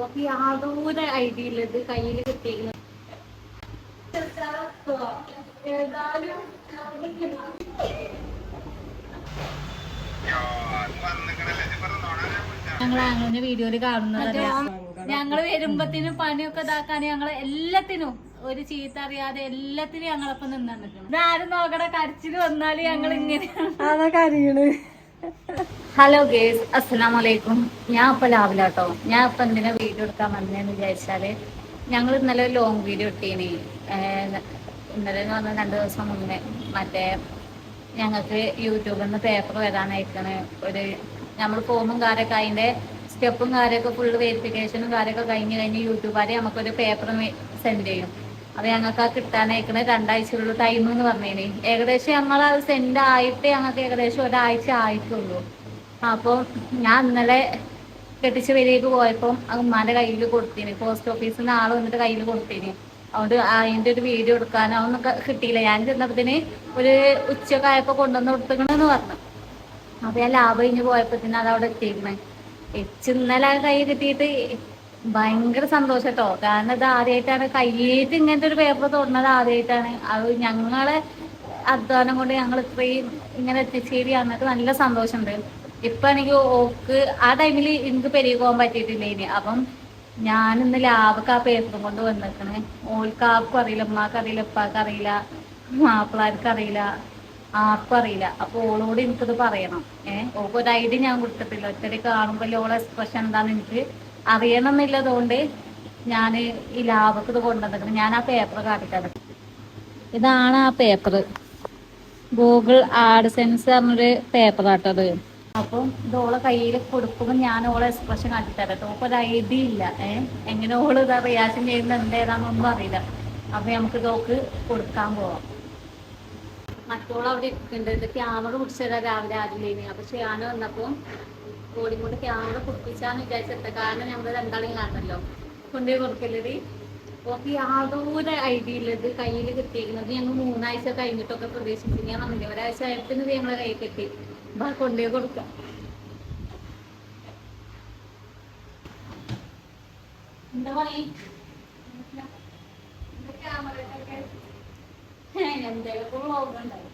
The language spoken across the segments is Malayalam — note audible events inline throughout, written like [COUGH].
ഓക്ക് യാതൊരു ഐഡിയ ഇല്ല. ഇത് കയ്യിൽ കിട്ടിയിരുന്നു ഞങ്ങൾ അങ്ങനെ വീഡിയോയിൽ കാണുന്നത് ഞങ്ങൾ വരുമ്പത്തിനും പണിയൊക്കെ ഇതാക്കാൻ ഞങ്ങൾ എല്ലാത്തിനും ഒരു ചീത്ത അറിയാതെ എല്ലാത്തിനും ഞങ്ങളൊപ്പം നിന്നാ നിൽക്കണം ആരും നോക്കട കരച്ചിൽ വന്നാൽ ഞങ്ങൾ ഇങ്ങനെ അതൊക്കെ അറിയണ് ഹലോ ഗേസ് അസ്സലാം വലൈക്കും ഞാൻ ഇപ്പൊ രാവിലെ കേട്ടോ ഞാൻ ഇപ്പൊ എന്തിനാ വീഡിയോ എടുക്കാൻ വന്നതെന്ന് വിചാരിച്ചാൽ ഞങ്ങൾ ഇന്നലെ ലോങ് വീഡിയോ ഇട്ടീനി. ഇന്നലെ എന്ന് പറഞ്ഞാൽ രണ്ടു ദിവസം മുന്നേ. മറ്റേ ഞങ്ങൾക്ക് യൂട്യൂബിൽ നിന്ന് പേപ്പർ വരാനായിരിക്കണ് ഒരു നമ്മൾ ഫോമും കാര്യമൊക്കെ അതിന്റെ സ്റ്റെപ്പും കാര്യമൊക്കെ ഫുള്ള് വെരിഫിക്കേഷനും കാര്യമൊക്കെ കഴിഞ്ഞ് കഴിഞ്ഞ് യൂട്യൂബുകാരെ നമുക്കൊരു പേപ്പർ സെൻഡ് ചെയ്യും. അത് ഞങ്ങൾക്ക് ആ കിട്ടാനായിക്കണ രണ്ടാഴ്ചയുള്ള ടൈം എന്ന് പറഞ്ഞേനെ. ഏകദേശം ഞങ്ങൾ അത് സെൻഡ് ആയിട്ട് ഞങ്ങൾക്ക് ഏകദേശം ഒരാഴ്ച ആയിട്ടുള്ളൂ. അപ്പോൾ ഞാൻ ഇന്നലെ കെട്ടിച്ച് വെളിയിലേക്ക് പോയപ്പോൾ ഉമ്മാന്റെ കയ്യിൽ കൊടുത്തിന്. പോസ്റ്റ് ഓഫീസിൽ നിന്ന് ആൾ വന്നിട്ട് കയ്യിൽ കൊടുത്തിന്. അതുകൊണ്ട് അതിന്റെ ഒരു വീഡിയോ എടുക്കാൻ അതൊന്നും കിട്ടിയില്ല. ഞാൻ ചെന്നപ്പത്തിന് ഒരു ഉച്ചയൊക്കെ ആയപ്പോൾ കൊണ്ടുവന്ന് കൊടുത്തിക്കണെന്ന് പറഞ്ഞു. അപ്പൊ ഞാൻ ലാഭം കഴിഞ്ഞ് പോയപ്പത്തിന് അത് അവിടെ എത്തിയിരുന്നേ. എച്ച് ഇന്നലെ കൈ കിട്ടിയിട്ട് ഭയങ്കര സന്തോഷം കേട്ടോ. കാരണം ഇത് ആദ്യമായിട്ടാണ് കയ്യേറ്റ് ഇങ്ങനത്തെ ഒരു പേപ്പർ തൊടുന്നത് ആദ്യമായിട്ടാണ് അത് ഞങ്ങളെ അധ്വാനം കൊണ്ട് ഞങ്ങൾ ഇത്രയും ഇങ്ങനെ എത്തിച്ചേരി എന്നിട്ട് നല്ല സന്തോഷമുണ്ട്. ഇപ്പൊ എനിക്ക് ഓക്ക് ആ ടൈമിൽ എനിക്ക് പെരുകി പോകാൻ പറ്റിയിട്ടില്ല അപ്പം ഞാൻ ഇന്ന് ലാഭക്ക് ആ പേപ്പറും കൊണ്ട് വന്നിക്കണ്. ഓൾക്ക് ആർക്കും അറിയില്ല. ഉമ്മാക്ക് അറിയില്ല. ഉപ്പാക്ക് അറിയില്ല. മാപ്പിളാർക്ക് അറിയില്ല. ആർക്കും അറിയില്ല. അപ്പൊ ഓളോട് എനിക്കത് പറയണം. ഏഹ് ഓൾക്ക് ഒരു ഐഡിയ ഞാൻ കൊടുത്തിട്ടില്ല. ഒറ്റടി കാണുമ്പോൾ ഓളെ എക്സ്പ്രഷൻ എന്താന്ന് എനിക്ക് അറിയണം എന്നുള്ളതുകൊണ്ട് ഞാൻ ഈ ലാവക്കത് ഇത് ഞാൻ ആ പേപ്പർ കാട്ടിത്തരാം. ഇതാണ് ആ പേപ്പർ ഗൂഗിൾ ആഡ് സെൻസ് പറഞ്ഞൊരു പേപ്പർ ആട്ടത്. അപ്പം ഇത് ഓളെ കയ്യിൽ കൊടുക്കുമ്പോൾ ഞാൻ ഓളെ എക്സ്പ്രഷൻ കാട്ടിത്തരാം കേട്ടോ. ഒരു ഐഡിയ ഇല്ല. ഏഹ് എങ്ങനെ ഓൾ ഇതാ റിയാക്ഷൻ ചെയ്യുന്ന എന്തേതാണെന്നൊന്നും അറിയില്ല. അപ്പൊ നമുക്ക് ഇതൊക്കെ കൊടുക്കാൻ പോവാം. മറ്റോൾ അവിടെ ഇരിക്കുന്നുണ്ട്. ഇത് ക്യാമറ പിടിച്ചതാ രാവിലെ ആരില്ലേനി അപ്പൊ ഞാൻ വന്നപ്പോ കോടി കൊണ്ട് ക്യാമറ പിടിപ്പിച്ചാന്ന് വിചാരിച്ചെത്ത കാരണം ഞങ്ങൾ രണ്ടാളെയും കാണണല്ലോ. കൊണ്ടുപോയി കൊടുക്കല്ലേ ഓക്കെ യാതൊരു ഐഡിയ ഇല്ലത് കയ്യിൽ കിട്ടിയിരിക്കുന്നത് ഞങ്ങൾ മൂന്നാഴ്ച കഴിഞ്ഞിട്ടൊക്കെ പ്രതീക്ഷിച്ചു ഞാൻ വന്നില്ല? ഒരാഴ്ച ഇത് ഞങ്ങളെ കയ്യിൽ കിട്ടി. ബാ കൊണ്ടേ കൊടുക്കാം. എന്താ പണി? എന്തെങ്കിലും വ്ളോഗുണ്ടാവും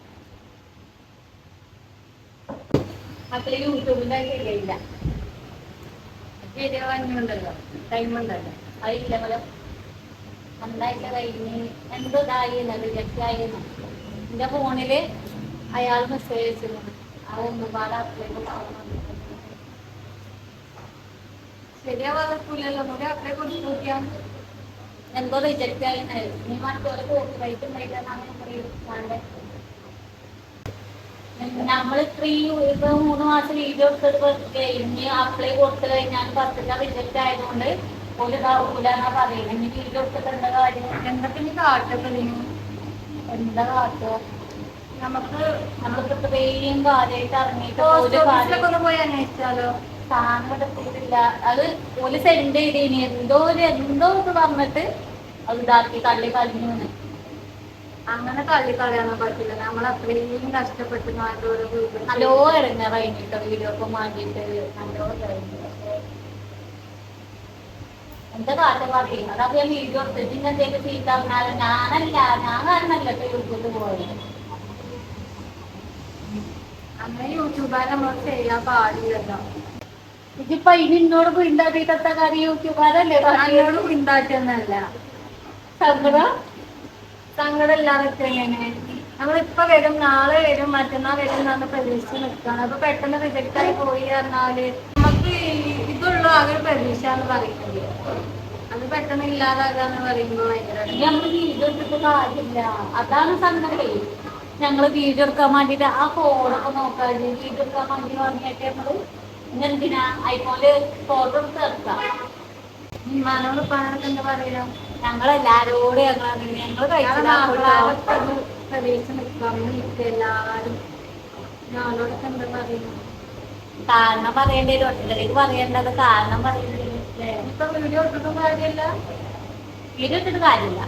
അത്ര യൂട്യൂബിന്റെ ശരിയായില്ല ശരിയാവാനുണ്ടല്ലോ ടൈം ഉണ്ടല്ലോ. അതില്ല കഴിഞ്ഞ്? എന്തോ ഇതായി? റിജക്റ്റ് ആയി എന്റെ ഫോണിൽ അയാൾ മെസ്സേജ് അയച്ചിരുന്നു അതൊന്നും പാടെ അപ്ലേക്ക് ശരിയാവാതില്ലല്ലോ ഒന്നുകൂടി അപ്ലൈ കൊടുത്തു നോക്കിയാ എന്തോ റിജക്റ്റ് ആയി നീ മറ്റോലെ കോപ്പി റൈറ്റ് ഉണ്ടായിട്ടാണ് നമ്മൾ ഇത്രയും ഇപ്പൊ മൂന്ന് മാസം വീഡിയോ എടുത്തിട്ട് കഴിഞ്ഞ് അപ്ലൈ കൊടുത്തു കഴിഞ്ഞാൽ പത്തില്ല റിജക്റ്റ് ആയതുകൊണ്ട് ഒരു ഇതാവൂല എന്നാ പറയുന്നത് ഇനി വീഡിയോ എടുത്തിട്ട് എന്താ കാര്യം? എന്തൊക്കെ ഇനി കാട്ടൊക്കെ നീ എന്താ കാട്ടുക നമുക്ക് നമ്മൾക്ക് ഇത്രയും കാര്യമായിട്ട് ഇറങ്ങിയിട്ട് പോയി അന്വേഷിച്ചാലോ സാധനം എത്തിയിട്ടില്ല അത് ഒരു സെൻഡ് ചെയ്തേനി എന്തോ ഒരു എന്തോ ഇത് പറഞ്ഞിട്ട് അത് ഇതാക്കി തള്ളി കളഞ്ഞു അങ്ങനെ തള്ളി കളയാനോ പറ്റില്ല. നമ്മൾ അത്രയും കഷ്ടപ്പെട്ട് നല്ലോ ഇറങ്ങാറായിട്ടോ വീഡിയോ ഒക്കെ മാറ്റിയിട്ട് നല്ലോ ഇറങ്ങി. എന്താ അതൊക്കെ ഞാൻ വീഡിയോ എടുത്തിട്ട് എന്തെങ്കിലും പറഞ്ഞാലും ഞാനല്ല ഞാൻ കാരണല്ല ഇപ്പൊ യൂട്യൂബിൽ പോയത്. അങ്ങനെ യൂട്യൂബാർ നമ്മൾ ചെയ്യാൻ പാടില്ലല്ലോ. ഇതിപ്പോ ഇനി എന്നോട് വീണ്ടാക്കിയിട്ടത്തെ കാര്യം യൂട്യൂബാരല്ലേ അതിനോട് പിന്താറ്റൊന്നല്ല സങ്കടം? സങ്കടമില്ലാതൊക്കെ എങ്ങനെ നമ്മളിപ്പൊ വരും നാളെ വരും മറ്റന്നാൾ വരും എന്നാണ് പ്രതീക്ഷിച്ച് നിൽക്കുകയാണ് അപ്പൊ പെട്ടെന്ന് റിജക്റ്റ് ആയി പോയി പറഞ്ഞാൽ നമുക്ക് ഇതുള്ള ആകെ ഒരു പ്രതീക്ഷ എന്ന് പറയുന്നത്. അത് പെട്ടെന്ന് ഇല്ലാതാകാന്ന് പറയുമ്പോ ഭയങ്കര അതാണ് സങ്കടേ. ഞങ്ങൾ വീഡിയോ എടുക്കാൻ വേണ്ടിട്ട് ആ ഫോണൊക്കെ നോക്കാൻ വീഡിയോ എടുക്കാൻ വേണ്ടി വാങ്ങിയിട്ട് നമ്മൾ ഇങ്ങനെ ഐഫോണിൽ ഫോട്ടോ എടുത്ത് എന്താ ഞങ്ങൾ ഞാനോടൊക്കെ എന്താ പറയുക കാരണം പറയേണ്ടി വരും. പറയേണ്ടത് കാരണം പറയേണ്ടി വരും ഇപ്പൊ വീഡിയോ എടുത്തിട്ടും കാര്യമില്ല. വീഡിയോ എടുത്തിട്ട് കാര്യമില്ല.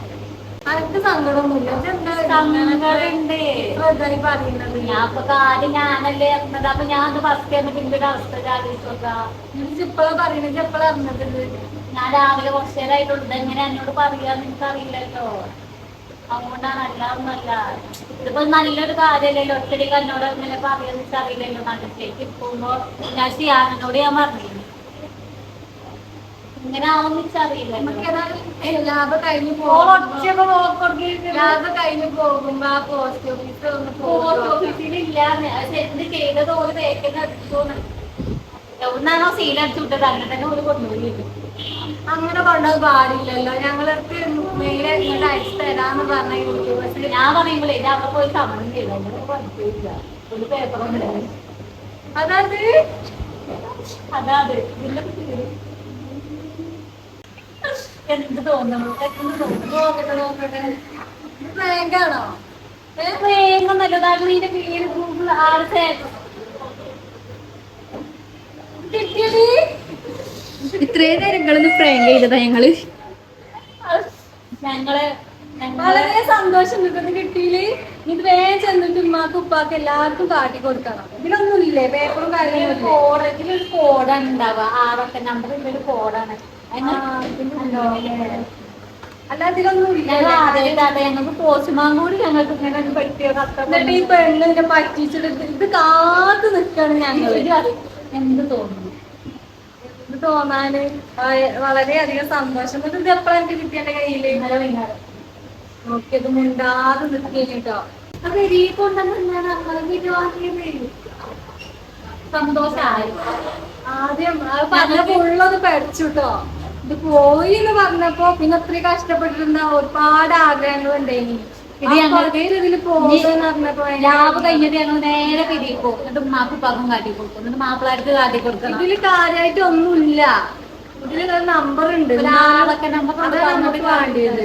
അനക്ക് സങ്കടമൊന്നുമില്ല. ഇതെന്താ സങ്കടമുണ്ട്? ഇത്ര ഇതായി പറയുന്നത്? ഞാൻ ഇപ്പൊ കാര്യം ഞാനല്ലേ ഇറങ്ങുന്നത് അപ്പൊ ഞാൻ അത് ഫസ്റ്റ് എന്നിട്ട് ഇതിന്റെ ഒരു അവസ്ഥ ആലോചിച്ച് നോക്കാം ഇപ്പോഴും പറയുന്നത് എപ്പോഴും അറിഞ്ഞത് ഞാൻ രാവിലെ കുറച്ചു നേരമായിട്ടുള്ളൂ ഇതെങ്ങനെ എന്നോട് പറയാന്ന് അതുകൊണ്ടാണ് അല്ലാതൊന്നല്ല ഇതിപ്പോ നല്ലൊരു കാര്യമല്ലല്ലോ. ഒത്തിരി എന്നോട് ഇങ്ങനെ പറയാന്ന് വെച്ചാൽ അറിയില്ലല്ലോ പോകുമ്പോ ഞാൻ ചെയ്യാനോട് ഞാൻ പറഞ്ഞു ഇങ്ങനെ കഴിഞ്ഞ് കഴിഞ്ഞ് പോകുമ്പോ ആ പോസ്റ്റ് ഒന്ന് പോസ്റ്റ് എന്ത് ചെയ്തത് അടിച്ചോന്ന്. എവിടുന്നാണോ സീൽ അടിച്ചുവിട്ടത് അങ്ങനെ തന്നെ ഓര് കൊണ്ടുപോയില്ല അങ്ങനെ കൊണ്ടുപോകാൻ പാടില്ലല്ലോ. ഞങ്ങൾക്ക് മേലെ ഇങ്ങോട്ട് അയച്ചു തരാന്ന് പറഞ്ഞ യൂട്യൂബേഴ്സ് ഞാൻ പറയുമ്പോഴേ ഞാൻ അവിടെ പോയി സമരം ചെയ്തു? പഠിച്ചില്ല ഒരു അതായത് അതാണ് ഇതിന്റെ എന്ത് തോന്നുന്നു. നോക്കട്ടെ നോക്കട്ടെ പേര് ഗൂഗിൾ ആറ് ഇത്രയും നേരം പ്രാങ്ക് ചെയ്തതാ ഞങ്ങൾ. ഞങ്ങൾ ഞങ്ങൾ വളരെ സന്തോഷം കിട്ടുന്നു കിട്ടിയിൽ ഇത് വേഗം ചെന്നിട്ട് ഉമ്മാക്ക് ഉപ്പാക്ക് എല്ലാവർക്കും കാട്ടി കൊടുക്കണം. ഇതിലൊന്നും ഇല്ലേ പേപ്പറും കാര്യങ്ങളും? കോഡ് ഇതിലൊരു കോഡാണ് ഉണ്ടാവുക. ആറൊക്കെ നമ്പർ ഇതിലൊരു കോഡാണ് ഞങ്ങൾ ഞങ്ങൾക്ക് പോസ്റ്റ്മാൻ കൂടി ഞങ്ങൾക്ക് ഇങ്ങനെ ഒരു പറ്റിയ കത്ത എന്നിട്ട് ഈ പെണ്ണിന്റെ പറ്റിച്ചിട്ട് ഇത് ഇത് കാത്തു നിൽക്കാണ് ഞങ്ങൾ. എന്ത് തോന്നുന്നു? ഇത് തോന്നാന് വളരെയധികം സന്തോഷം. എന്നിട്ട് ഇത് എപ്പോഴാ എനിക്ക് കിട്ടിയ എന്റെ കയ്യിൽ? വൈകുന്നേരം. നോക്കിയത് മുണ്ടാതെ നിൽക്കേനി കേട്ടോ അപ്പൊ ഈ കൊണ്ടെന്ന് ഞാൻ നമ്മളെ സന്തോഷമായി ആദ്യം പറഞ്ഞപ്പോ ഉള്ളത് പഠിച്ചു കേട്ടോ ഇത് പോയി എന്ന് പറഞ്ഞപ്പോ പിന്നെ അത്രയും കഷ്ടപ്പെട്ടിരുന്ന ഒരുപാട് ആഗ്രഹങ്ങൾ ഉണ്ടായിനി. ലാബ് കഴിഞ്ഞിട്ട് ഞങ്ങൾ നേരെ പിരിക്കും എന്നിട്ട് ഉമ്മാക്ക് പകം കാട്ടി കൊടുക്കും. എന്നിട്ട് മാപ്പിളാർക്ക് കാട്ടി കൊടുക്കണം. ഇതിൽ കാര്യമായിട്ട് ഒന്നുമില്ല. ഇതിൽ നമ്പർ ഉണ്ട്. ഒരാളൊക്കെ നമ്പർ നമുക്ക് വേണ്ടിയത്.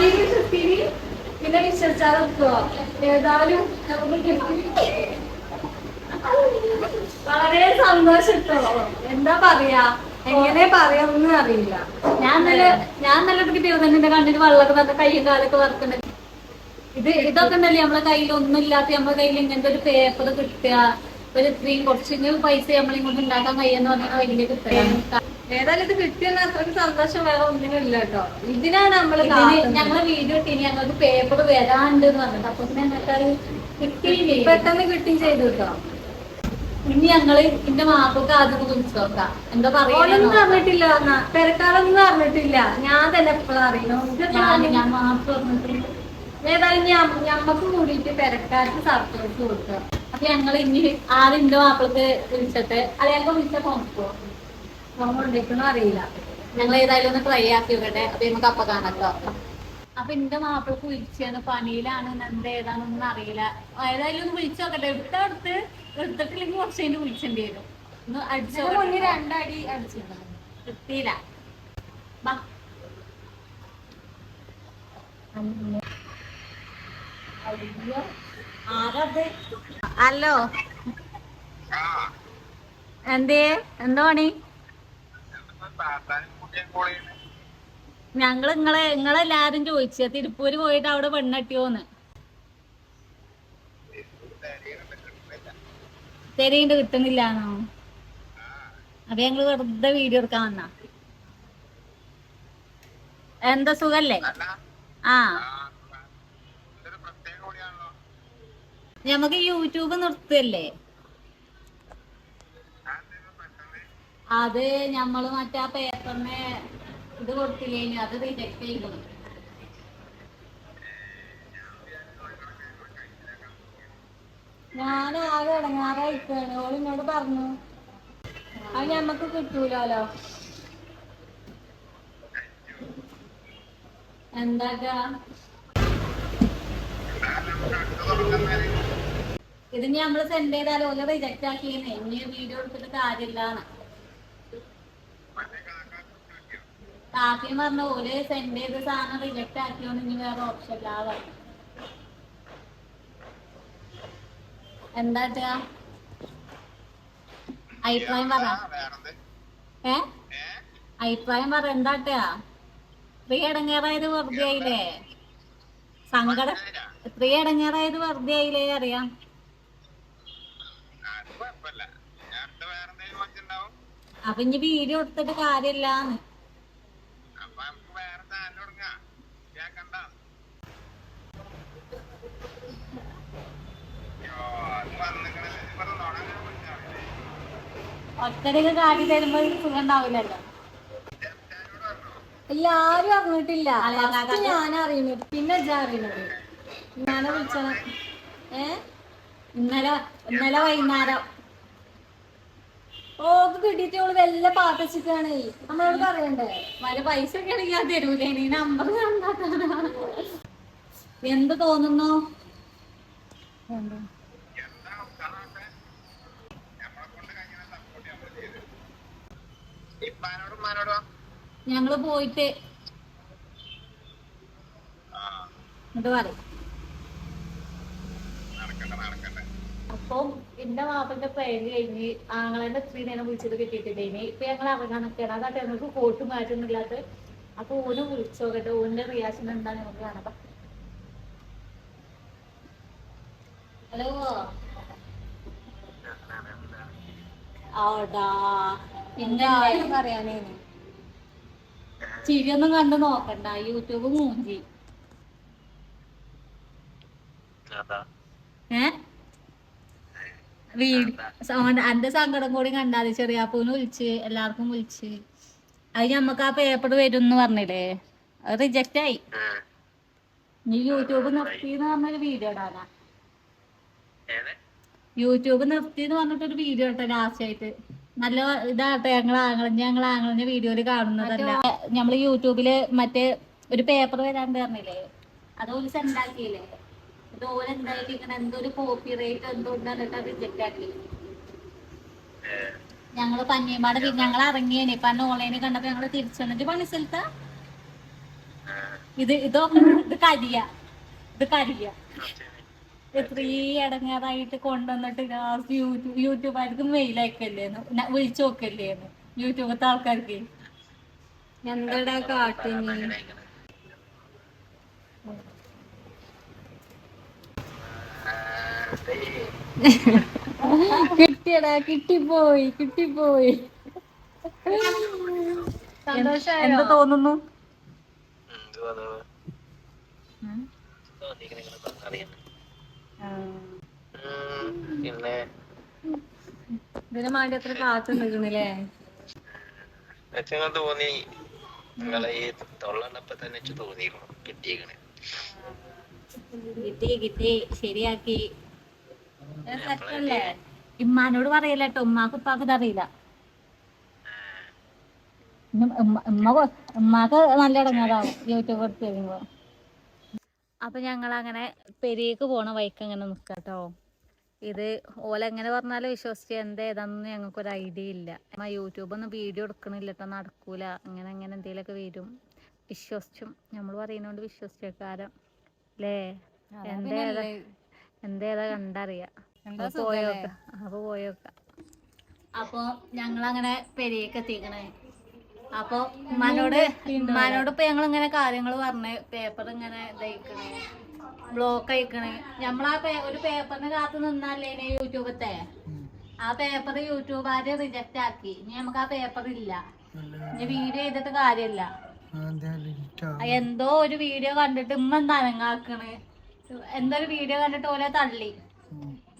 വിശ്വസിച്ചിനി പിന്നെ വിശ്വസിച്ചാൽ ഏതായാലും നമുക്ക് കിട്ടി സന്തോഷം കേട്ടോ എന്താ പറയാ? എങ്ങനെ പറയാന്ന് അറിയില്ല. ഞാൻ നല്ല ഞാൻ നല്ല തിരുവനന്തപുരം കണ്ടിട്ട് വെള്ളമൊക്കെ നല്ല കയ്യും കാലൊക്കെ വറക്കുന്നുണ്ട്. ഇത് ഇതൊക്കെ ഉണ്ടല്ലേ നമ്മളെ കയ്യിൽ ഒന്നും ഇല്ലാത്ത നമ്മളെ കയ്യിൽ ഇങ്ങനത്തെ ഒരു പേപ്പർ കിട്ടുക. ഒരു ഇത്രയും കുറച്ചെങ്കിലും പൈസ നമ്മൾ ഇങ്ങോട്ട് ഉണ്ടാക്കാൻ കഴിയുന്ന പറഞ്ഞാൽ വലിയ കിട്ടുക ഏതായാലും ഇത് കിട്ടിയെന്ന് അത്രയ്ക്ക് സന്തോഷം വേറെ ഒന്നിനും ഇല്ല കേട്ടോ. ഇതിനാണ് നമ്മൾ ഇതിന് ഞങ്ങളെ വീഡിയോ ഇട്ടിനി. ഞങ്ങൾക്ക് പേപ്പർ വരാണ്ട് എന്ന് പറഞ്ഞിട്ട്. അപ്പൊ ഞങ്ങൾക്ക് പെട്ടെന്ന് കിട്ടുകയും ചെയ്തു കേട്ടോ. ഇനി ഞങ്ങൾ എന്റെ മാപ്പൊക്കെ ആദ്യം വിളിച്ചു നോക്കാം. എന്താ അറിഞ്ഞിട്ടില്ല എന്നാ തിരക്കാലൊന്നും അറിഞ്ഞിട്ടില്ല. ഞാൻ തന്നെ എപ്പോഴും അറിയണം ഞാൻ മാപ്പ് ഏതായാലും ഞമ്മക്ക് കൂടിയിട്ട് പെരക്കാർക്ക് സർപ്രൈസ് കൊടുക്കുക അപ്പൊ ഞങ്ങൾ ഇനി ആദ്യം എന്റെ മാപ്പിളക്ക് വിളിച്ചിട്ട് അല്ലെങ്കിൽ വിളിച്ച കൊണ്ടിരിക്കണോ അറിയില്ല. ഞങ്ങൾ ഏതായാലും ഒന്ന് ട്രൈ ആക്കി നോക്കട്ടെ അപ്പൊ നമുക്ക് അപ്പൊ കാണാട്ടോ അപ്പൊ എന്റെ മാപ്പിളക്ക് വിളിച്ചാണ് പണിയിലാണ്. എന്താ ഏതാണെന്നൊന്നും അറിയില്ല. ഏതായാലും ഒന്ന് വിളിച്ചു നോക്കട്ടെ. എടുത്ത എടുത്ത്? എടുത്തിട്ടില്ലെങ്കിൽ കുറച്ച് കഴിഞ്ഞ് വിളിച്ചേണ്ടി വരും. ഒന്ന് അടിച്ചു രണ്ടടി അടിച്ചിട്ടുണ്ടാവും ഹലോ. എന്തേ? എന്തോ പണി? ഞങ്ങൾ നിങ്ങളെ നിങ്ങളെല്ലാരും ചോദിച്ച തിരുപ്പൂര് പോയിട്ട് അവിടെ പെണ്ണട്ടിയോന്ന് തെരയുണ്ട് കിട്ടുന്നില്ലാന്നോ? അപ്പൊ ഞങ്ങൾ വെറുതെ വീഡിയോ എടുക്കാൻ വന്ന. എന്താ സുഖല്ലേ? ആ. ഞമ്മക്ക് യൂട്യൂബ് നിർത്തല്ലേ? അത് ഞമ്മൾ മറ്റേ പേപ്പറിന് ഇത് കൊടുത്തില്ലേനു അത് റിജക്ട് ചെയ്തു ഞാൻ ആകെ ഇടങ്ങാറായിക്കാണ് ഓൾ എന്നോട് പറഞ്ഞു. അത് ഞമ്മക്ക് കിട്ടൂലോ എന്താക്കാ? ഇത് ഇനി നമ്മൾ സെൻഡ് ചെയ്താൽ ഓൽ റിജക്റ്റ് ആക്കിയെന്നേ ഇനി വീഡിയോ എടുത്തിട്ട് കാര്യമില്ലാന്ന്. കാക്കിയും പറഞ്ഞ ഓൽ സെൻഡ് ചെയ്ത സാധനം റിജക്റ്റ് ആക്കിയോണ്ട് ഇനി വേറെ ഓപ്ഷൻ ഇല്ലാതെ എന്താ അഭിപ്രായം പറ. ഏ? അഭിപ്രായം പറ. എന്താട്ടാ സ്ത്രീ ഇടങ്ങേറായത് വെറുതെ ആയില്ലേ സങ്കടം സ്ത്രീ ഇടങ്ങേറായത് വെറുതെ ആയില്ലേ അറിയാം അപ്പൊ ഇനി വീഡിയോ എടുത്തിട്ട് കാര്യമില്ലാന്ന്. ഒറ്റടിക്ക് കാട്ടി തരുമ്പോ സുഖം ഉണ്ടാവില്ലല്ലോ. ഇല്ല ആരും അറിഞ്ഞിട്ടില്ല. ഞാൻ അറിയുന്നത് പിന്നെ ഇജ്ജ അറിയുന്നത് ഞാനെ വിളിച്ചത്. ഏ? ഇന്നലെ ഇന്നലെ വൈകുന്നേരം. ഓക്ക് കിട്ടിയിട്ട് ഓൾ വല്ല പാട്ട് വെച്ചിട്ടാണ്. നമ്മളോട് പറയണ്ടേ? വല്ല പൈസ ഒക്കെ ആണെങ്കിൽ ഞാൻ തരൂലേ നീ നമ്പർ എന്ത് തോന്നുന്നു? ഞങ്ങൾ പോയിട്ട് എന്നിട്ട് പറയും അപ്പം എന്റെ മാപ്പിന്റെ പേര് കഴിഞ്ഞ് ആങ്ങളെന്റെ സ്ത്രീ നേരം വിളിച്ചത് കിട്ടിയിട്ടില്ലേനി ഇപ്പൊ ഞങ്ങൾ കേടാ അതാട്ടെ ഞങ്ങൾക്ക് കോട്ട് മാറ്റുന്നില്ലാത്ത അപ്പൊ ഓന് വിളിച്ചോക്കട്ടെ ഓന്റെ റിയാക്ഷൻ എന്താണ് നമുക്ക് കാണാം ഹലോ ആടാ. എന്റെ ആരും പറയാനേന് ചിരിയൊന്നും കണ്ടു നോക്കണ്ട. യൂട്യൂബ് മൂഞ്ചി. ഏ? സങ്കടം കൂടി കണ്ടാൽ ചെറിയാപ്പൂന് വിളിച്ച് എല്ലാവർക്കും വിളിച്ച്. അത് ഞമ്മക്ക് ആ പേപ്പർ വരും എന്ന് പറഞ്ഞില്ലേ? അത് റിജക്റ്റ് ആയി. നീ യൂട്യൂബ് നിർത്തി എന്ന് പറഞ്ഞൊരു വീഡിയോ ഇടാനാ. യൂട്യൂബ് നിർത്തി എന്ന് പറഞ്ഞിട്ടൊരു വീഡിയോ ഇട്ട ലാസ്റ്റ് ആയിട്ട്. നല്ല ഇതാട്ടെ ഞങ്ങൾ ആങ്ങളഞ്ഞ ഞങ്ങൾ ആങ്ങളഞ്ഞ വീഡിയോയിൽ കാണുന്നതല്ല. നമ്മൾ യൂട്യൂബിൽ മറ്റേ ഒരു പേപ്പർ വരാൻ പറഞ്ഞില്ലേ? അത് ഇത് കോപ്പി റേറ്റ് റിജക്റ്റ് ആക്കി. ഞങ്ങൾ പന്നിയമ്പാട് ഞങ്ങൾ ഇറങ്ങിയേനെ. ഇപ്പൊ അന്ന് ഓൺലൈനിൽ കണ്ടപ്പോ ഞങ്ങൾ തിരിച്ചു വന്നിട്ട് പണി സ്ഥലത്താ? ഇത് ഇതൊക്കെ ഇത് കരിയ. ഇത് കരിയ. എത്രയും അടങ്ങാറായിട്ട് കൊണ്ടുവന്നിട്ട് ലാസ്റ്റ് യൂട്യൂബ് യൂട്യൂബുകാർക്ക് മെയിൽ അയക്കല്ലേന്ന് വിളിച്ചു നോക്കല്ലേന്ന് യൂട്യൂബത്തെ ആൾക്കാർക്ക്? എന്താടാ കാട്ടിനി. കിട്ടിയടാ കിട്ടിപ്പോയി കിട്ടിപ്പോയി. എന്താ തോന്നുന്നു? പിന്നെ ഇതിനെ വേണ്ടി എത്ര കാത്തു നിൽക്കുന്നില്ലേ? തോന്നി. നിങ്ങളെ ഈ തൊള്ളണ്ടപ്പോ തന്നെ തോന്നിയിരുന്നു കിട്ടിയേക്കണേ. കിട്ടി കിട്ടി. ശരിയാക്കി. ഇമ്മാനോട് പറയില്ല കേട്ടോ ഉമ്മാക്ക് ഉപ്പാക്ക് ഇതറിയില്ല ഇന്ന് ഉമ്മ- ഉമ്മ കൊ- ഉമ്മാക്ക് നല്ല ഇടങ്ങാറാവും. യൂട്യൂബ് എടുത്ത് കഴിയുമ്പോ. അപ്പൊ ഞങ്ങൾ അങ്ങനെ പെരിയേക്ക് പോണ വഴിക്ക് അങ്ങനെ നിക്കാട്ടോ. ഇത് ഓലെങ്ങനെ പറഞ്ഞാലും വിശ്വസിച്ച് എന്താ ഏതാണെന്ന് ഞങ്ങൾക്ക് ഒരു ഐഡിയ ഇല്ല. അമ്മ യൂട്യൂബ് ഒന്നും വീഡിയോ എടുക്കണില്ല കേട്ടോ നടക്കൂല അങ്ങനെ അങ്ങനെ എന്തെങ്കിലുമൊക്കെ വരും. വിശ്വസിച്ചും. നമ്മൾ പറയുന്നോണ്ട് വിശ്വസിച്ചേക്കാരം അല്ലേ എന്താ എന്തേതാ? എന്താ ഏതാ കണ്ടറിയാ പോയോക്ക. അപ്പൊ പോയോക്ക. അപ്പൊ ഞങ്ങളങ്ങനെ പെരിയൊക്കെ എത്തിക്കണേ. അപ്പൊ ഉമ്മാനോട് ഉമ്മാനോട് ഇപ്പൊ ഞങ്ങൾ ഇങ്ങനെ കാര്യങ്ങൾ പറഞ്ഞ് പേപ്പർ ഇങ്ങനെ ഇതായിക്കണേ ബ്ലോക്ക് അയക്കണേ നമ്മളാ പേ- ഒരു പേപ്പറിന് കാത്തു നിന്നല്ലേ യൂട്യൂബത്തെ? ആ പേപ്പർ യൂട്യൂബാര് റിജക്റ്റ് ആക്കി. ഇനി നമുക്ക് ആ പേപ്പർ ഇല്ല. ഇനി വീഡിയോ ചെയ്തിട്ട് കാര്യമില്ല എന്തോ ഒരു വീഡിയോ കണ്ടിട്ട് ഉമ്മ എന്താ അനങ്ങാക്കണ്? എന്തോ ഒരു വീഡിയോ കണ്ടിട്ട് ഓലെ തള്ളി.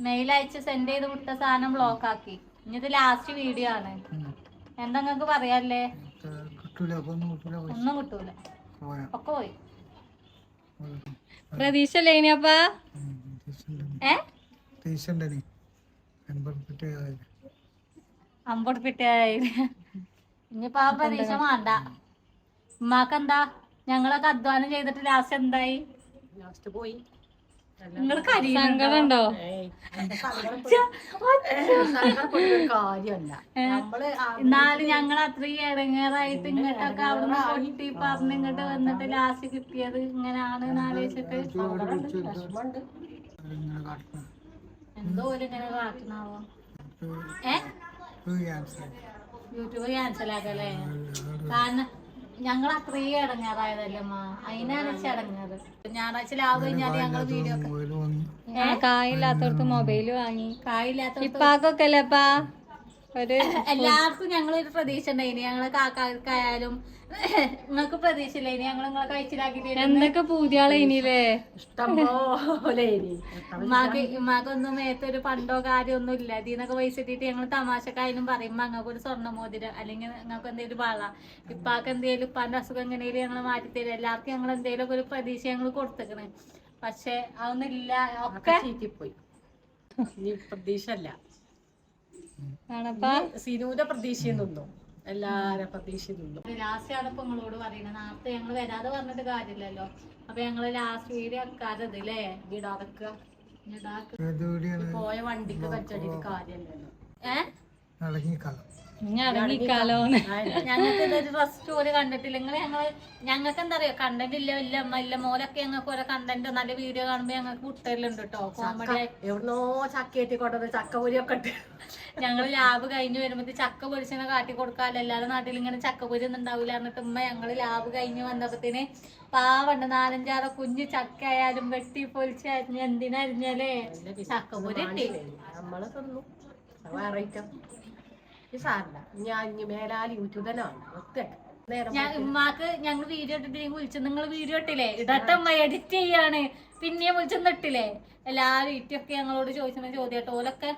മെയിൽ അയച്ച് സെൻഡ് ചെയ്ത് വിട്ട സാധനം ബ്ലോക്ക് ആക്കി. ഇനി ഇത് ലാസ്റ്റ് വീഡിയോ ആണ്. എന്താ നിങ്ങക്ക് പറയാല്ലേ? ഒന്നും കിട്ടൂല ഒക്കെ പോയി. പ്രതീക്ഷ അല്ലേ ഇനിയപ്പാ ഏ? അമ്പുറപ്പിട്ടായി ഇനിയിപ്പോ ആ പരീക്ഷ വേണ്ട ഉമ്മാക്കെന്താ? ഞങ്ങളൊക്കെ അധ്വാനം ചെയ്തിട്ട് ലാസ്റ്റ് എന്തായി? ലാസ്റ്റ് പോയി. സങ്കടമുണ്ടോ എന്നാലും ഞങ്ങൾ അത്രയും ഇടങ്ങേറായിട്ട് ഇങ്ങോട്ടൊക്കെ അവിടുന്ന് കൊട്ടി പറഞ്ഞ് ഇങ്ങോട്ട് വന്നിട്ട് ലാസ്റ്റ് കിട്ടിയത് ഇങ്ങനാണ് എന്ന് ആലോചിച്ചിട്ട് എന്തോ? ഒരു ഇങ്ങനെ കാട്ടണാവോ ഏ? യൂട്യൂബ് ക്യാൻസൽ ആക്കല്ലേ? കാരണം ഞങ്ങൾ അത്രയും ഇടങ്ങാറായതല്ലേ അമ്മ അതിനാണ് ഇടങ്ങേറ്. ഞായറാഴ്ച ലാഭം കഴിഞ്ഞാൽ ഞങ്ങൾ വീഡിയോ കായില്ലാത്തവർക്ക് മൊബൈൽ വാങ്ങി. കായില്ലാത്ത ഇപ്പാക്കൊക്കെ അല്ലേപ്പാ എല്ലാവർക്കും ഒരു പ്രതീക്ഷ ഉണ്ടായിനി ഞങ്ങളെ കാക്കാർക്കായാലും [LAUGHS] നിങ്ങൾക്ക് പ്രതീക്ഷ ഇല്ലേനി ഞങ്ങൾ നിങ്ങളെ കഴിച്ചിലാക്കി എന്തൊക്കെ പൂതിയാളെ ഇനിയില്ലേ? ഉമ്മാക്ക് ഉമ്മാക്കൊന്നും മേത്തൊരു പണ്ടോ കാര്യമൊന്നും ഇല്ല. ഇതിന്നൊക്കെ പൈസ ഇട്ടിട്ട് ഞങ്ങൾ തമാശക്കായാലും പറയും ഞങ്ങൾക്ക് ഒരു സ്വർണ മോതിരം അല്ലെങ്കിൽ നിങ്ങൾക്ക് എന്തെങ്കിലും വള. ഇപ്പാക്ക് എന്തെങ്കിലും ഇപ്പാന്റെ അസുഖം എങ്ങനെയും ഞങ്ങൾ മാറ്റിത്തരും. എല്ലാവർക്കും ഞങ്ങൾ എന്തെങ്കിലും ഒക്കെ ഒരു പ്രതീക്ഷ ഞങ്ങൾ കൊടുത്തേക്കണേ. പക്ഷെ അതൊന്നും ഇല്ല. ഒക്കെ ചീറ്റിപ്പോയി. ഇനി പ്രതീക്ഷ അല്ല സിനുവിന്റെ പ്രതീക്ഷയിൽ നിന്നു എല്ലാരും പ്രതീക്ഷയിൽ നിന്നു ലാസ്റ്റ് ആണ് ഇപ്പൊ നിങ്ങളോട് പറയുന്നത് നേരത്തെ ഞങ്ങൾ വരാതെ പറഞ്ഞിട്ട് കാര്യമില്ലല്ലോ. അപ്പൊ ഞങ്ങൾ ലാസ്റ്റ് വീട് അക്കാരത് അല്ലേ ഇടാതൊക്കെ പോയ വണ്ടിക്ക് കച്ചടി കാര്യമല്ലല്ലോ. ഏഹ് ഞങ്ങൾക്ക് ഇതൊരു കണ്ടിട്ടില്ല. ഞങ്ങൾ ഞങ്ങൾക്ക് എന്താ പറയാ കണ്ടന്റ് ഇല്ല ഇല്ല അമ്മ ഇല്ല. മോലൊക്കെ ഞങ്ങൾക്ക് ഓരോ കണ്ടന്റ് നല്ല വീഡിയോ കാണുമ്പോ ഞങ്ങൾക്ക് വിട്ടലുണ്ട് കേട്ടോ കോമഡി എവിടുന്നോ ചക്കയേറ്റി കൊണ്ടത് ചക്ക പൊരിയൊക്കെ ഞങ്ങൾ ലാബ് കഴിഞ്ഞ് വരുമ്പോ ചക്ക പൊരിച്ചിനെ കാട്ടി കൊടുക്കാല്ലോ. എല്ലാവരും നാട്ടിൽ ഇങ്ങനെ ചക്ക പൊരി ഒന്നും ഉണ്ടാവില്ല എന്നിട്ട് ഉമ്മ ഞങ്ങൾ ലാബ് കഴിഞ്ഞ് വന്നപ്പത്തിന് പാവണ്ട് നാലഞ്ചാറ് കുഞ്ഞു ചക്ക ആയാലും വെട്ടി പൊരിച്ച് അരിഞ്ഞ് എന്തിനരിഞ്ഞാലേ ചക്ക പൊരി ഇട്ടി നമ്മൾ തിന്നു. ഈ സാറില്ല. ഞാൻ ഇനി മേലാൽ യൂട്യൂബനാണ് നേരം ഞാൻ ഉമ്മാക്ക് ഞങ്ങൾ വീഡിയോ ഇട്ടിട്ട് വിളിച്ചു നിങ്ങൾ വീഡിയോ ഇട്ടില്ലേ? ഇടത്തമ്മ എഡിറ്റ് ചെയ്യാണ്. പിന്നെ വിളിച്ചൊന്നും ഇട്ടില്ലേ? എല്ലാവരും ഇറ്റൊക്കെ ഞങ്ങളോട് ചോദിച്ചിരുന്ന ചോദ്യം ഓലൊക്കെ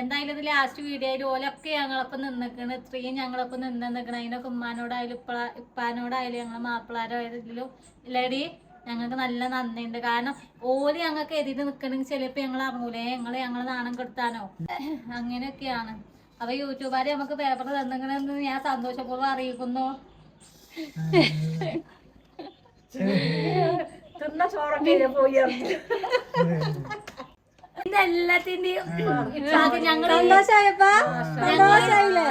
എന്തായാലും ഇത് ലാസ്റ്റ് വീഡിയോ ആയാലും ഓലൊക്കെ ഞങ്ങളൊപ്പം നിന്നിക്കണ്. ഇത്രയും ഞങ്ങളൊപ്പം നിന്ന് നിൽക്കണം അതിനൊക്കെ ഉമ്മാനോടായാലും ഇപ്പള ഇപ്പാനോടായാലും ഞങ്ങളെ മാപ്പിളാരായാലും ഇല്ലടി ഞങ്ങൾക്ക് നല്ല നന്ദിയുണ്ട്. കാരണം ഓൽ ഞങ്ങൾക്ക് എതിര് നിൽക്കണമെങ്കിൽ ചിലപ്പോൾ ഞങ്ങൾ അറിഞ്ഞൂലേ? ഞങ്ങൾ ഞങ്ങളെ നാണം കെടുത്താനോ? അങ്ങനെയൊക്കെയാണ്. അപ്പൊ യൂട്യൂബുകാരെ നമുക്ക് പേപ്പർ തന്നിങ്ങനെന്ന് ഞാൻ സന്തോഷപൂർവം അറിയിക്കുന്നു. തിന്ന ചോറൊക്കെ പോയി ഇറങ്ങി. ഇതെല്ലാത്തിന്റെയും അത് ഞങ്ങൾ സന്തോഷായപ്പാ. സന്തോഷായില്ലേ?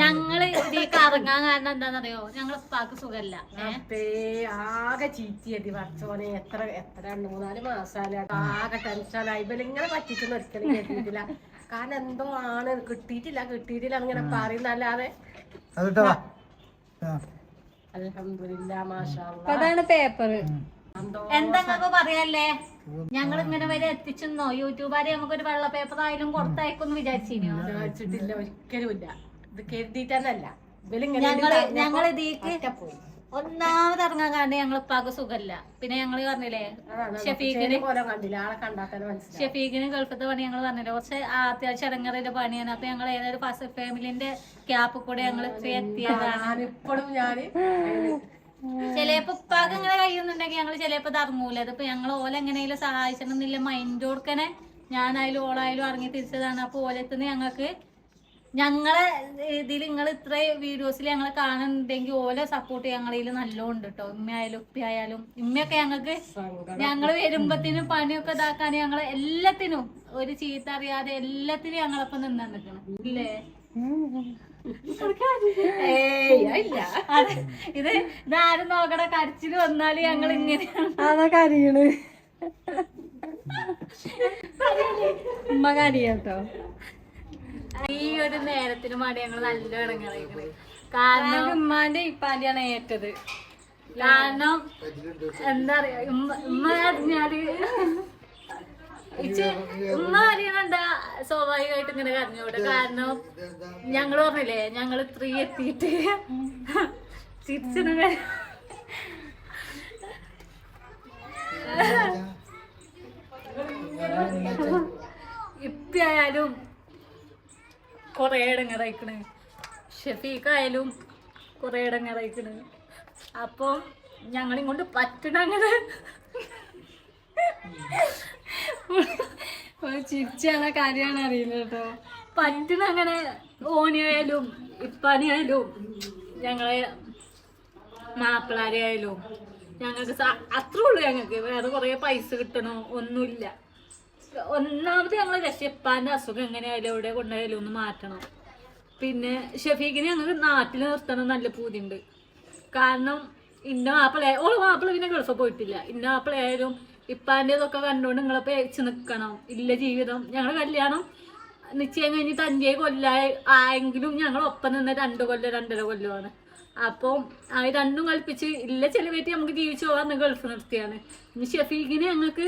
ഞങ്ങൾ ഇതിലേക്ക് ഇറങ്ങാൻ കാരണം എന്താണെന്നറിയോ ഞങ്ങളെ ഉപ്പാക്ക് സുഖല്ല. അപ്പേ ആകെ ചീറ്റിയതി വർഷോനെ എത്ര എത്ര രണ്ടു മൂന്നാൽ മാസാല ആകെ ടെൻഷനായി. ഇവലിങ്ങനെ പറ്റിച്ചു നിർത്തണ കേട്ടിട്ടില്ല. കാരണം എന്തോ ആണ് കിട്ടിയിട്ടില്ല കിട്ടിയിട്ടില്ല ഇങ്ങനെ പറയുന്നല്ലാതെ. അൽഹംദുലില്ല മാഷാ അപ്പൊ അതാണ് പേപ്പർ എന്തെങ്കിലും പറയാല്ലേ? ഞങ്ങൾ ഇങ്ങനെ വരെ എത്തിച്ചെന്നോ? നമുക്ക് ഒരു വെള്ള പേപ്പർ ആയാലും കൊടുത്തയക്കൊന്ന് വിചാരിച്ചിനോ വിചാരിച്ചിട്ടില്ല ഒരിക്കലും ഇല്ല ഇത് കരുതിയിട്ടല്ല ഞങ്ങൾ ഞങ്ങൾ ഇതിലേക്ക് പോയി. ഒന്നാമത് ഇറങ്ങാൻ കാരണം ഞങ്ങൾ ഉപ്പാക്ക് സുഖല്ല. പിന്നെ ഞങ്ങൾ പറഞ്ഞില്ലേ ഷഫീഖിന് ഷഫീഖിന് ഗൾഫത്തെ പണി ഞങ്ങൾ പറഞ്ഞില്ലേ കുറച്ച് അത്യാവശ്യം ഇറങ്ങാറിന്റെ പണിയാണ്. അപ്പൊ ഞങ്ങൾ ഏതൊരു ഫസ്റ്റ് ഫാമിലിന്റെ ക്യാപ്പ് കൂടെ ഞങ്ങൾ എത്തിയതാണ്. ഇപ്പോഴും ഞാൻ ചിലപ്പോ ഉപ്പാക്ക് ഇങ്ങനെ കഴിയുന്നുണ്ടെങ്കിൽ ഞങ്ങൾ ചിലപ്പോ ഇറങ്ങൂല. അതിപ്പോ ഞങ്ങൾ ഓല എങ്ങനെയും സഹായിക്കണം എന്നില്ല. മൈൻഡ് കൊടുക്കണേ. ഞാനായാലും ഓളായാലും ഇറങ്ങി തിരിച്ചതാണ്. അപ്പൊ ഓലത്തുനിന്ന് ഞങ്ങൾക്ക് ഞങ്ങളെ ഇതിൽ നിങ്ങൾ ഇത്ര വീഡിയോസിൽ ഞങ്ങളെ കാണുന്നുണ്ടെങ്കിൽ ഓലെ സപ്പോർട്ട് ഞങ്ങളിൽ നല്ലോണ്ട് കേട്ടോ ഉമ്മയായാലും ഉപ്പിയായാലും. ഉമ്മയൊക്കെ ഞങ്ങൾക്ക് ഞങ്ങൾ വരുമ്പത്തിനും പണിയൊക്കെ ഇതാക്കാൻ ഞങ്ങൾ എല്ലാത്തിനും ഒരു ചീത്ത അറിയാതെ എല്ലാത്തിനും ഞങ്ങളൊപ്പം നിന്നാൻ നിൽക്കണം. ഇല്ലേ? ഇത് ഇതാരും നോക്കട കരച്ചിൽ വന്നാൽ ഞങ്ങൾ ഇങ്ങനെയാണ് കരിയാണ്. കരിയണ് ഉമ്മ കരിയാട്ടോ. ഈ ഒരു നേരത്തിന് വേണ്ടി ഞങ്ങൾ നല്ല ഇടങ്ങറിയിക്കണ്. കാരണം ഉമ്മാന്റെ ഇപ്പാന്റെയാണ് ഏറ്റത്. കാരണം എന്താ പറയാ ഉമ്മ അറിയണ്ട അറിഞ്ഞാൽ ഉമ്മ അറിയണണ്ട സ്വാഭാവികമായിട്ട് ഇങ്ങനെ കരഞ്ഞൂടെ കാരണം ഞങ്ങൾ പറഞ്ഞില്ലേ ഞങ്ങൾ ത്രീ എത്തിയിട്ട് ചിരിച്ചിന് ഇപ്പായാലും കൊറേ ഇടങ്ങറായിക്കണ്. ഷെഫീഖായാലും കൊറേ ഇടങ്ങറായിക്കണ്. അപ്പൊ ഞങ്ങളിങ്ങോട്ട് പറ്റണങ്ങന ചിരിച്ചാണ് കാര്യമാണ് അറിയില്ല കേട്ടോ. പറ്റണ അങ്ങനെ ഓണിയായാലും ഇപ്പാനിയായാലും ഞങ്ങളെ മാപ്പിളാരെയായാലും ഞങ്ങൾക്ക് അത്രേ ഉള്ളൂ ഞങ്ങൾക്ക്. വേറെ കുറേ പൈസ കിട്ടണോ ഒന്നുമില്ല. ഒന്നാമത് ഞങ്ങൾ രക്ഷപ്പാന്റെ അസുഖം എങ്ങനെയായാലും എവിടെ കൊണ്ടുപോയാലും ഒന്ന് മാറ്റണം. പിന്നെ ഷഫീഖിനെ ഞങ്ങൾക്ക് നാട്ടിൽ നിർത്തണം നല്ല പൂതിയുണ്ട്. കാരണം ഇന്ന മാപ്പിളെ ഓൾ മാപ്പിള പിന്നെ ഗൾഫ് പോയിട്ടില്ല. ഇന്ന മാപ്പിളയായാലും ഇപ്പാന്റെതൊക്കെ കണ്ടുകൊണ്ട് നിങ്ങളെ പേച്ച് നിൽക്കണം ഇല്ല ജീവിതം. ഞങ്ങൾ കല്യാണം നിശ്ചയം കഴിഞ്ഞിട്ട് അഞ്ചേ കൊല്ലായി ആയെങ്കിലും ഞങ്ങൾ ഒപ്പം നിന്ന് രണ്ട് കൊല്ലം രണ്ടര കൊല്ലമാണ്. അപ്പോൾ ആ രണ്ടും കൽപ്പിച്ച് ഇല്ല ചിലവേറ്റ് നമുക്ക് ജീവിച്ചു പോകാൻ ഗൾഫ് നിർത്തിയാണ്. ഷഫീഖിനെ ഞങ്ങൾക്ക്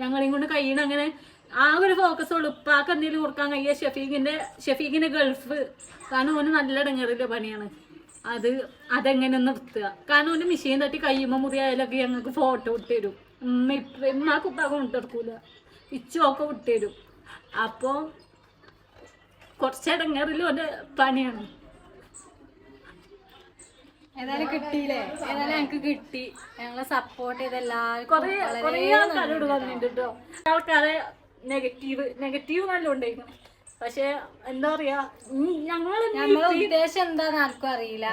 ഞങ്ങളെയും കൊണ്ട് കഴിയണം. അങ്ങനെ ആ ഒരു ഫോക്കസ് ഉള്ളു. ഉപ്പാക്ക് എന്തെങ്കിലും കൊടുക്കാൻ കഴിയുക ഷഫീഖിന്റെ ഷഫീഖിന്റെ ഗൾഫ്. കാരണം ഓന് നല്ല ഇടങ്ങേറില്ല പണിയാണ്. അത് അതെങ്ങനെ നിർത്തുക. കാരണം ഓന് മെഷീൻ തട്ടി കഴിയുമ്പോൾ മുറിയായാലൊക്കെ ഞങ്ങൾക്ക് ഫോട്ടോ ഇട്ടുതരും. ഉമ്മ ഇപ്പം ഉമ്മാക്ക് ഉപ്പാക്ക് വിട്ടെടുക്കൂല ഇച്ചുമൊക്കെ വിട്ടുതരും. അപ്പോൾ കുറച്ച് ഇടങ്ങേറില്ല ഓന്റെ പണിയാണ്. ഏതായാലും കിട്ടിയില്ലേ? ഏതായാലും ഞങ്ങക്ക് കിട്ടി. ഞങ്ങളെ സപ്പോർട്ട് ചെയ്ത എല്ലാവർക്കും ആൾക്കാരെ നെഗറ്റീവ് നെഗറ്റീവ് നല്ല ഉണ്ടായിരുന്നു. പക്ഷെ എന്താ പറയാ ഞങ്ങൾ ഞങ്ങളെ ഉദ്ദേശം എന്താന്ന് ആർക്കും അറിയില്ല.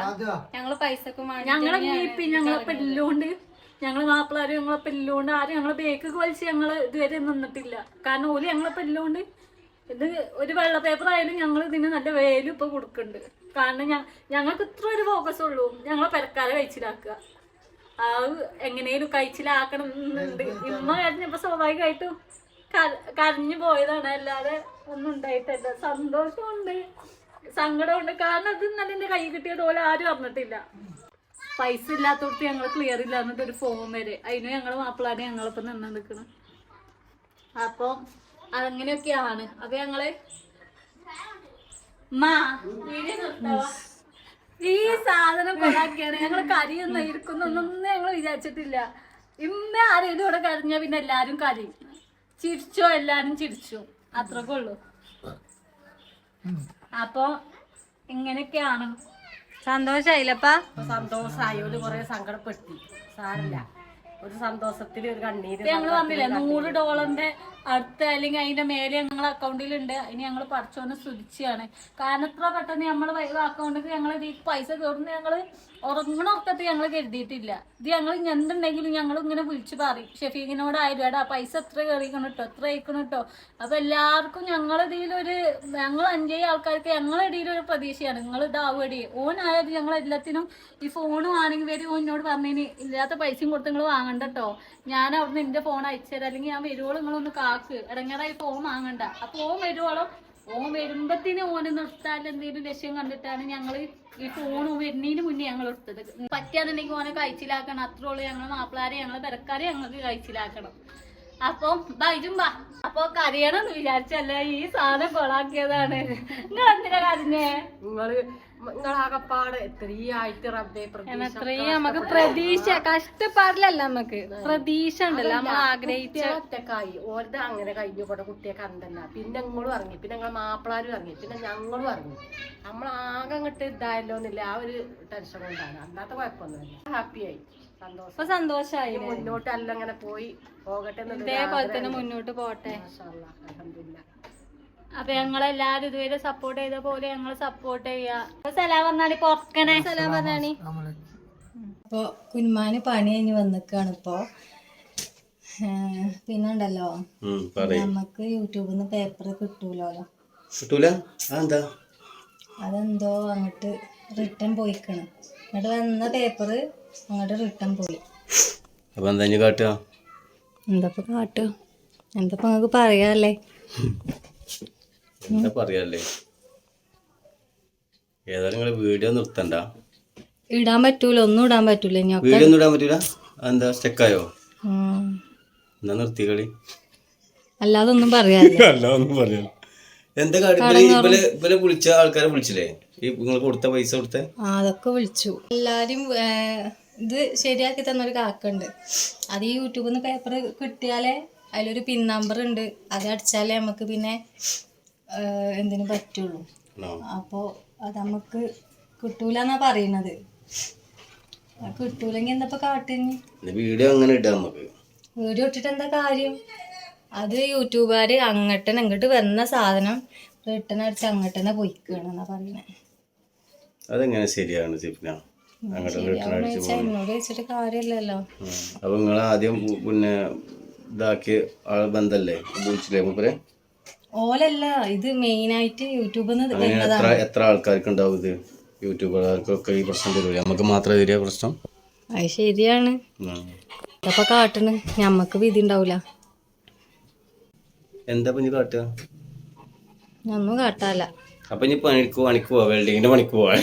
ഞങ്ങൾ പൈസക്ക് ഞങ്ങളെ മീപ്പി ഞങ്ങളെ പെല്ലുകൊണ്ട് ഞങ്ങൾ മാപ്പിളാരും ഞങ്ങളെ പെല്ലുകൊണ്ട് ആരും ഞങ്ങളെ ബേക്ക് വലിച്ച് ഞങ്ങൾ ഇതുവരെ നിന്നിട്ടില്ല. കാരണം ഓൽ ഞങ്ങളെ പെല്ലുകൊണ്ട് ഇത് ഒരു വെള്ള പേപ്പർ ആയാലും ഞങ്ങൾ ഇതിന് നല്ല വേലും ഇപ്പൊ കൊടുക്കുന്നുണ്ട് കാരണം ഞങ്ങൾക്ക് ഇത്ര ഒരു ഫോക്കസ് ഉള്ളൂ. ഞങ്ങളെ പെരക്കാരെ കഴിച്ചിലാക്കുക. ആ എങ്ങനെയും കഴിച്ചിലാക്കണം എന്നുണ്ട്. ഇമ്മ കരഞ്ഞപ്പോ സ്വാഭാവികമായിട്ടും കര- കരഞ്ഞു പോയതാണ്. അല്ലാതെ ഒന്നും ഉണ്ടായിട്ടല്ല. സന്തോഷമുണ്ട്. സങ്കടമുണ്ട്. കാരണം അത് ഇന്നലെ എന്റെ കൈ കിട്ടിയത് പോലെ ആരും അറിഞ്ഞിട്ടില്ല. പൈസ ഇല്ലാത്തോടത്ത് ഞങ്ങൾ ക്ലിയർ ഇല്ല ഒരു ഫോം വരെ. അതിന് ഞങ്ങൾ മാപ്പിളാണ് ഞങ്ങളിപ്പം നിന്ന് നിൽക്കണം. അപ്പൊ അങ്ങനെയൊക്കെയാണ് അപ്പൊ ഞങ്ങൾ മാ. ഈ സാധനം കൊണ്ടാക്കിയാണ്. ഞങ്ങൾ കരിയൊന്നും ഇരിക്കുന്നൊന്നും ഞങ്ങൾ വിചാരിച്ചിട്ടില്ല. ഇമ്മ ആരെയും ഇവിടെ കരഞ്ഞ പിന്നെ എല്ലാരും കരയും. ചിരിച്ചോ എല്ലാരും ചിരിച്ചു. അത്രക്കേ ഉള്ളൂ. അപ്പൊ ഇങ്ങനെയൊക്കെയാണ്. സന്തോഷായില്ലപ്പാ സന്തോഷമായോൽ കുറെ സങ്കടപ്പെടുത്തി. സാറില്ല ഒരു സന്തോഷത്തിൽ ഒരു കണ്ണീര് ഞങ്ങൾ പറഞ്ഞില്ലേ നൂറ് ഡോളറിന്റെ അടുത്ത അല്ലെങ്കിൽ അതിന്റെ മേലെ ഞങ്ങളെ അക്കൗണ്ടിലുണ്ട് ഇനി ഞങ്ങൾ പറിച്ചോന്ന് സ്തുതിച്ചാണ്. കാരണം ഇത്ര പെട്ടെന്ന് നമ്മളെ അക്കൗണ്ടിൽ ഞങ്ങൾ പൈസ കയറുന്ന ഞങ്ങൾ ഉറങ്ങണ ഉറക്കത്ത് ഞങ്ങൾ കരുതിയിട്ടില്ല. ഇത് ഞങ്ങൾ എന്തുണ്ടെങ്കിലും ഞങ്ങൾ ഇങ്ങനെ വിളിച്ച് പറയും. ഷെഫീഖിനോടായാലും എടാ പൈസ എത്ര കയറിക്കണം കേട്ടോ എത്ര അയക്കണം കേട്ടോ അപ്പൊ എല്ലാവർക്കും ഞങ്ങളിടയിലൊരു ഞങ്ങൾ അഞ്ചേ ആൾക്കാർക്ക് ഞങ്ങളുടെ ഒരു പ്രതീക്ഷയാണ്. നിങ്ങൾ ഇതാവടി ഓനായത് ഞങ്ങൾ എല്ലാത്തിനും ഈ ഫോണും ആണെങ്കിൽ വരും. ഓനോട് പറഞ്ഞതിന് ഇല്ലാത്ത പൈസയും കൊടുത്ത് നിങ്ങൾ വാങ്ങണ്ട കേട്ടോ ഞാൻ അവിടുന്ന് എന്റെ ഫോൺ അയച്ചുതരാം. അല്ലെങ്കിൽ ഞാൻ വരുവോളൂ നിങ്ങളൊന്ന് കാക്ക് ഇടങ്ങാറായി ഫോൺ വാങ്ങണ്ട. അപ്പൊ ഓൻ വരുവോളം ഓൻ വരുമ്പത്തിന് ഓന് നിർത്താൻ എന്തെങ്കിലും ലക്ഷ്യം കണ്ടിട്ടാണ് ഞങ്ങൾ ഈ ഫോൺ വരുന്നതിന് മുന്നേ ഞങ്ങൾ എടുത്തത് പറ്റാന്നുണ്ടെങ്കിൽ ഓനെ കഴിച്ചിലാക്കണം. അത്രേ ഉള്ളൂ ഞങ്ങൾ മാപ്പിളാരെ ഞങ്ങളെ പെരക്കാരെ ഞങ്ങൾക്ക് കഴിച്ചിലാക്കണം. അപ്പൊ ബൈജും ബാ അപ്പൊ കരയണമെന്ന് വിചാരിച്ചല്ല ഈ സാധനം കൊളാക്കിയതാണ്. നിങ്ങൾ എന്തിനാ കരഞ്ഞേ? നിങ്ങൾ നിങ്ങളാകപ്പാട് എത്രയായിട്ട് റബ്ബെ എത്രയും നമുക്ക് പ്രതീക്ഷ കഷ്ടപ്പാടിലല്ല നമുക്ക്. പ്രതീക്ഷ ഉണ്ടല്ലോ നമ്മൾ ആഗ്രഹിച്ച ഒറ്റക്കായി ഓരത് അങ്ങനെ കഴിഞ്ഞു കൂടെ കുട്ടിയെ കണ്ടല്ല പിന്നെ ഇങ്ങോട്ടും ഇറങ്ങി പിന്നെ ഞങ്ങൾ മാപ്പിളാരും ഇറങ്ങി പിന്നെ ഞങ്ങളും ഇറങ്ങി ആകെ അങ്ങോട്ട് ഇതായല്ലോ എന്നില്ല. ആ ഒരു ടെൻഷൻ കൊണ്ടാണ്. അല്ലാത്ത കുഴപ്പമൊന്നുമില്ല. ഹാപ്പിയായി സന്തോഷം. ഇപ്പൊ സന്തോഷായി മുന്നോട്ട് അല്ല അങ്ങനെ പോയി പോകട്ടെ ഇതേപോലെ തന്നെ മുന്നോട്ട് പോട്ടെ. അപ്പൊ ഞങ്ങളെല്ലാരും ഇതുവരെ സപ്പോർട്ട് ചെയ്ത പോലെ ഞങ്ങൾ സപ്പോർട്ട് ചെയ്യാ സലാ സലാം പറഞ്ഞാൽ സലാ പറഞ്ഞാണി അപ്പോൾ കുഞ്ഞുമാന് പണി കഴിഞ്ഞ് വന്നിക്കാണ് ഇപ്പോ. പിന്നെ ഉണ്ടല്ലോ? നമുക്ക് യൂട്യൂബിൽ നിന്ന് പേപ്പർ കിട്ടൂലോ കിട്ടൂല? അതെന്തോ? അങ്ങോട്ട് റിട്ടേൺ പോയിക്കണ്. എന്നിട്ട് വന്ന പേപ്പർ അങ്ങോട്ട് റിട്ടേൺ പോയി. അപ്പൊ എന്താ കാട്ടുക എന്താ കാട്ടുക എന്താ നിങ്ങൾക്ക് പറയാല്ലേ? എന്താ പറയാല്ലേ? ഏതായാലും നിങ്ങൾ വീഡിയോ നിർത്തണ്ട? ഇടാൻ പറ്റൂല ഒന്നും ഇടാൻ പറ്റൂല. വീഡിയോ ഒന്നും ഇടാൻ പറ്റൂല? എന്താ സ്റ്റെക്കായോ. എന്നാ നിർത്തി കളി അല്ലാതെ ഒന്നും പറയാല്ലേ [LAUGHS] അല്ല ഒന്നും പറയാ എന്താ കാട്ടി? ഇവലെ വിളിച്ച ആൾക്കാരെ വിളിച്ചില്ലേ? ഈ നിങ്ങൾ കൊടുത്ത പൈസ കൊടുത്ത? അതൊക്കെ വിളിച്ചു. എല്ലാരും ഇത് ശരിയാക്കി തന്നൊരു കാക്കുണ്ട് അത് ഈ യൂട്യൂബിൽ നിന്ന് പേപ്പർ കിട്ടിയാലേ അതിലൊരു പിൻ നമ്പർ ഉണ്ട്. അത് അടിച്ചാലേ നമുക്ക് പിന്നെ എന്തിനു പറ്റുള്ളൂ. അപ്പോൾ അത് നമുക്ക് കിട്ടൂല എന്നാ പറയണത് കിട്ടൂലെങ്കിൽ എന്താ ഇപ്പൊ വീഡിയോ അങ്ങനെ ഇടാം നമുക്ക്. വീഡിയോ ഇട്ടിട്ട് എന്താ കാര്യം? അത് യൂട്യൂബുകാർ അങ്ങോട്ടനെ ഇങ്ങോട്ട് വന്ന സാധനം റിട്ടേൺ അടിച്ച് അങ്ങോട്ടനെ എന്നാ പറയുന്നത് അതെങ്ങനെ ശരിയാണ് അങ്ങോട്ട് കാര്യമില്ലല്ലോ. അപ്പൊ നിങ്ങൾ ആദ്യം പിന്നെ ഇതാക്കി ആൾ ബന്ധല്ലേ? ഉപയോഗിച്ചില്ലേ മൂപ്പരെ? ഓലല്ല ഇത് മെയിനായിട്ട് യൂട്യൂബിൽ എത്ര എത്ര ആൾക്കാർക്ക് ഉണ്ടാവും ഇത് യൂട്യൂബുകാർക്കൊക്കെ ഈ പ്രശ്നം തരൂല നമുക്ക് മാത്രം തരിക പ്രശ്നം? അത് ശരിയാണ്. ഇതപ്പൊ കാട്ടണ്. ഞമ്മക്ക് വിധി ഉണ്ടാവൂല. എന്താ പിന്നെ കാട്ടുക ഒന്നും കാട്ടാല അപ്പൊ ഇനി പണിക്ക് പണിക്ക് പോവാ വെൽഡിങ്ങിന്റെ പണിക്ക് പോവാ.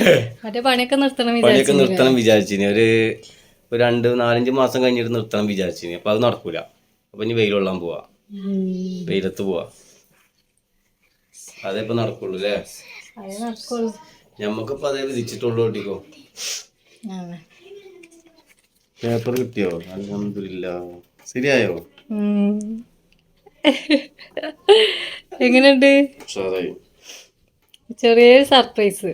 പണിയൊക്കെ നിർത്തണം പണിയൊക്കെ വിചാരിച്ചു നിർത്തണം വിചാരിച്ചിനി ഒരു ഒരു രണ്ട് നാലഞ്ച് മാസം കഴിഞ്ഞിട്ട് നിർത്തണം വിചാരിച്ചിനി അപ്പൊ അത് നടക്കൂല. അപ്പൊ ഇനി വെയിലൊള്ളാൻ പോവാ. വെയിലത്ത് പോവാ. അതേ ഇപ്പൊ നടക്കുള്ളൂ അല്ലേ ഞമ്മക്കിപ്പോ അതേ വിധിച്ചിട്ടുള്ളൂ കിട്ടിക്കോ. പേപ്പർ കിട്ടിയോ? അലഹമില്ല ശരിയായോ? എങ്ങനെയുണ്ട്? ഉഷാറായി. ചെറിയൊരു സർപ്രൈസ്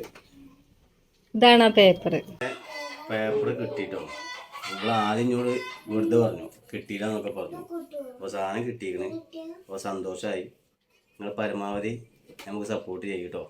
ഇതാണ് ആ പേപ്പർ പേപ്പർ കിട്ടിട്ടോ. നമ്മൾ ആദ്യം ഇങ്ങോട്ട് വെറുതെ പറഞ്ഞു. കിട്ടിയില്ല എന്നൊക്കെ പറഞ്ഞു. അപ്പോൾ സാധനം കിട്ടിയിരുന്നു അപ്പോൾ സന്തോഷമായി നിങ്ങൾ പരമാവധി നമുക്ക് സപ്പോർട്ട് ചെയ്യും കേട്ടോ.